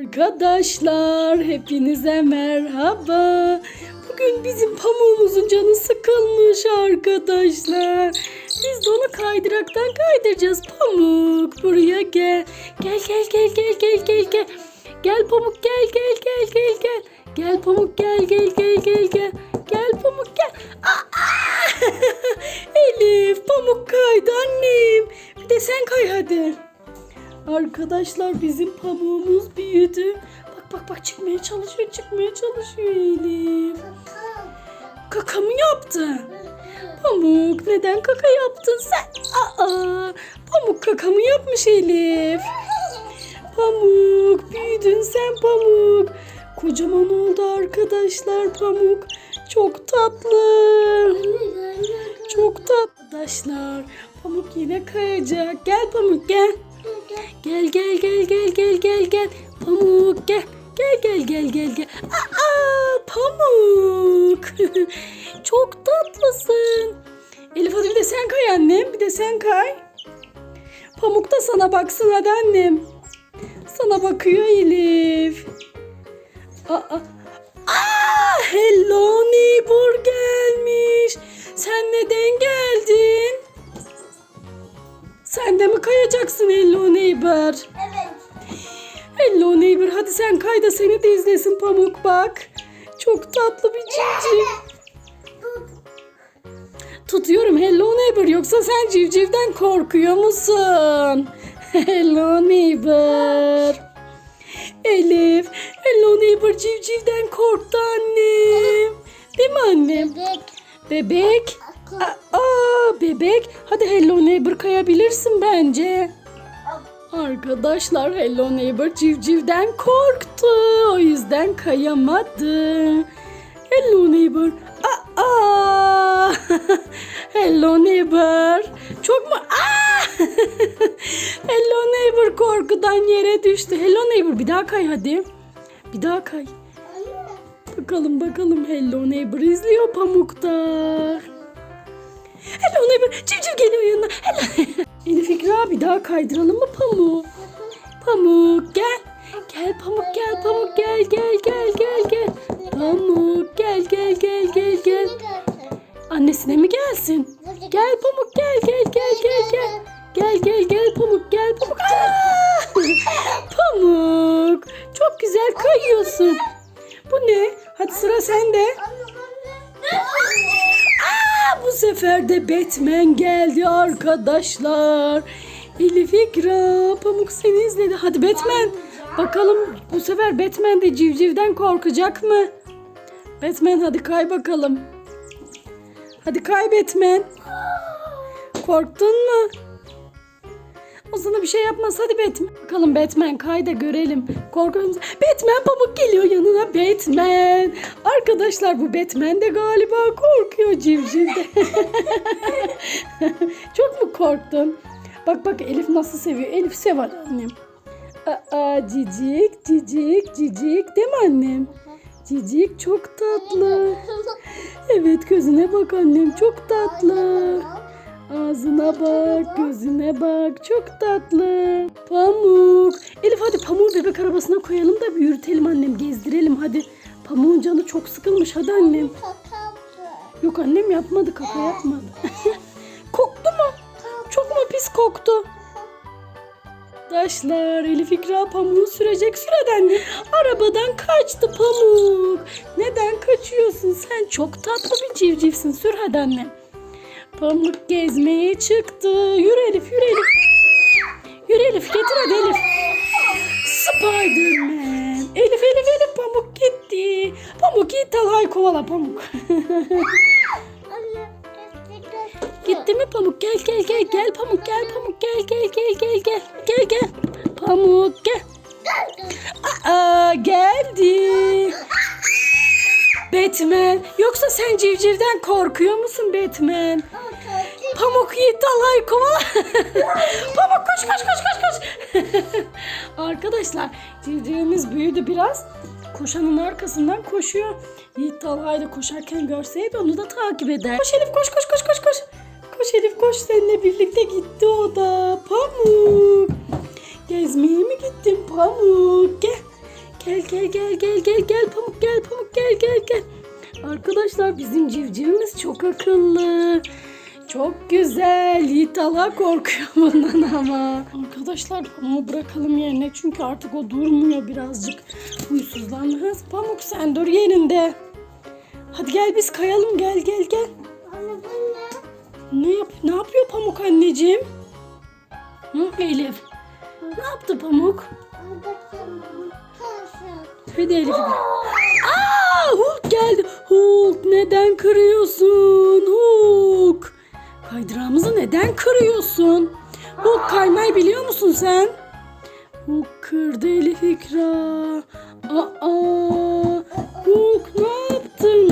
Arkadaşlar hepinize merhaba. Bugün bizim pamuğumuzun canı sıkılmış arkadaşlar. Biz de onu kaydıraktan kaydıracağız. Pamuk buraya gel. Gel gel gel gel gel gel gel. Gel pamuk gel gel gel gel gel. Gel pamuk gel gel gel gel gel. Gel pamuk gel. Aa! Elif pamuk kaydı annem. Bir de sen kay hadi. Arkadaşlar bizim pamuğumuz büyüdü. Bak bak bak çıkmaya çalışıyor çıkmaya çalışıyor Elif. Kaka mı yaptı? Pamuk neden kaka yaptın sen? Aa, pamuk kaka mı yapmış Elif? Pamuk büyüdün sen Pamuk. Kocaman oldu arkadaşlar Pamuk. Çok tatlı. Çok tatlı. Arkadaşlar Pamuk yine kayacak. Gel Pamuk gel. Gel gel gel gel gel gel gel. Pamuk gel. Gel gel gel gel gel. Aa Pamuk. Çok tatlısın. Elif hadi bir de sen kay annem. Bir de sen kay. Pamuk da sana baksın hadi annem. Sana bakıyor Elif. Aa, aa, hello neighbor gelmiş. Sen neden geldin? Sen de mi kayacaksın Hello Neighbor? Evet. Hello Neighbor hadi sen kay da seni de izlesin Pamuk bak. Çok tatlı bir civciv. Tutuyorum Hello Neighbor yoksa sen civcivden korkuyor musun? Hello Neighbor. Elif, Hello Neighbor civcivden korktu annem. Değil mi annem? Bebek. Bebek. Aa, bebek. Hadi Hello Neighbor kayabilirsin bence. Arkadaşlar Hello Neighbor civcivden korktu. O yüzden kayamadı. Hello Neighbor. Aa! Hello Neighbor. Çok mu? Aa! Hello Neighbor korkudan yere düştü. Hello Neighbor bir daha kay hadi. Bir daha kay. Bakalım bakalım Hello Neighbor izliyor pamukta. Hello Neighbor civciv geliyor yanına. Hello. Elif İkra bir daha kaydıralım mı Pamuk? Pamuk gel. Gel Pamuk gel Pamuk gel gel gel gel gel. Pamuk gel gel gel gel gel. Annesine mi gelsin? Gel Pamuk gel gel gel gel gel. Gel gel gel Pamuk gel Pamuk. Pamuk çok güzel kayıyorsun. Bu ne? Hadi sıra sende. Sefer de Batman geldi arkadaşlar. Elif İkra, Pamuk seni izledi. Hadi Batman. Bakalım bu sefer Batman de civcivden korkacak mı? Batman hadi kay bakalım. Hadi kay Batman. Korktun mu? O sana bir şey yapmaz. Hadi Batman. Bakalım Batman kay da görelim. Korkuyor musun? Batman pamuk geliyor yanına. Batman. Arkadaşlar bu Batman de galiba korkuyor civcivde. Çok mu korktun? Bak bak Elif nasıl seviyor. Elif sever annem. Aa, cicik cicik cicik değil mi annem? Cicik çok tatlı. Evet gözüne bak annem çok tatlı. Ağzına bak, gözüne bak. Çok tatlı. Pamuk. Elif hadi pamuğu bebek arabasına koyalım da yürütelim annem. Gezdirelim hadi. Pamuğun canı çok sıkılmış. Hadi annem. Yok annem yapmadı. Kaka yapmadı. koktu mu? Çok mu pis koktu? Arkadaşlar Elif İkra pamuğu sürecek süreden arabadan kaçtı pamuk. Neden kaçıyorsun sen? Çok tatlı bir civcivsin. Sür hadi annem. Pamuk gezmeye çıktı. Yürü Elif, yürü Elif. Yürü Elif, getir hadi Elif. Spiderman. Elif, Elif, Elif Pamuk gitti. Pamuk git Talhay kovala Pamuk. gitti mi Pamuk? Gel gel gel gel Pamuk gel Pamuk gel gel gel gel gel gel gel. Pamuk gel. Aa geldi. Batman. Yoksa sen civcivden korkuyor musun Batman? Pamuk Yiğit Talhay kovala. Pamuk koş koş koş koş koş. Arkadaşlar civcivimiz büyüdü biraz. Koşanın arkasından koşuyor. Yiğit Talhay da koşarken görseydi onu da takip eder. Koş Elif koş koş koş koş koş. Koş Elif koş seninle birlikte gitti o da. Pamuk. Gezmeye mi gittin Pamuk? Gel. Gel gel gel gel gel Pamuk gel Pamuk gel gel gel. Arkadaşlar bizim civcivimiz çok akıllı. Çok güzel. Yiğit Allah korkuyor bundan ama. Arkadaşlar Pamuk'u bırakalım yerine. Çünkü artık o durmuyor birazcık. Huysuzlandı. Pamuk sen dur yerinde. Hadi gel biz kayalım gel gel gel. Anne bu ne? Ne yap ne yapıyor Pamuk anneciğim? Hı, Elif. Ne yaptı Pamuk? Kalsın. Hadi Elif. Aa, Hulk geldi. Hulk neden kırıyorsun? Hulk. Kaydırağımızı neden kırıyorsun? Hulk kaymayı biliyor musun sen? Hulk kırdı Elif İkra. Aa, Hulk ne yaptın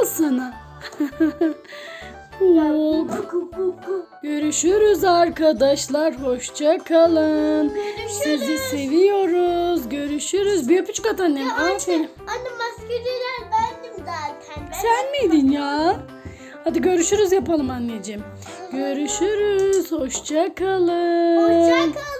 Al sana. Görüşürüz arkadaşlar. Hoşça kalın. Sizi seviyoruz. Görüşürüz. Bir öpücük at annem. Aferin. Anne maskeliler bendim zaten. Ben Sen miydin ya? Hadi görüşürüz yapalım anneciğim. Görüşürüz. Hoşça kalın. Hoşça kalın.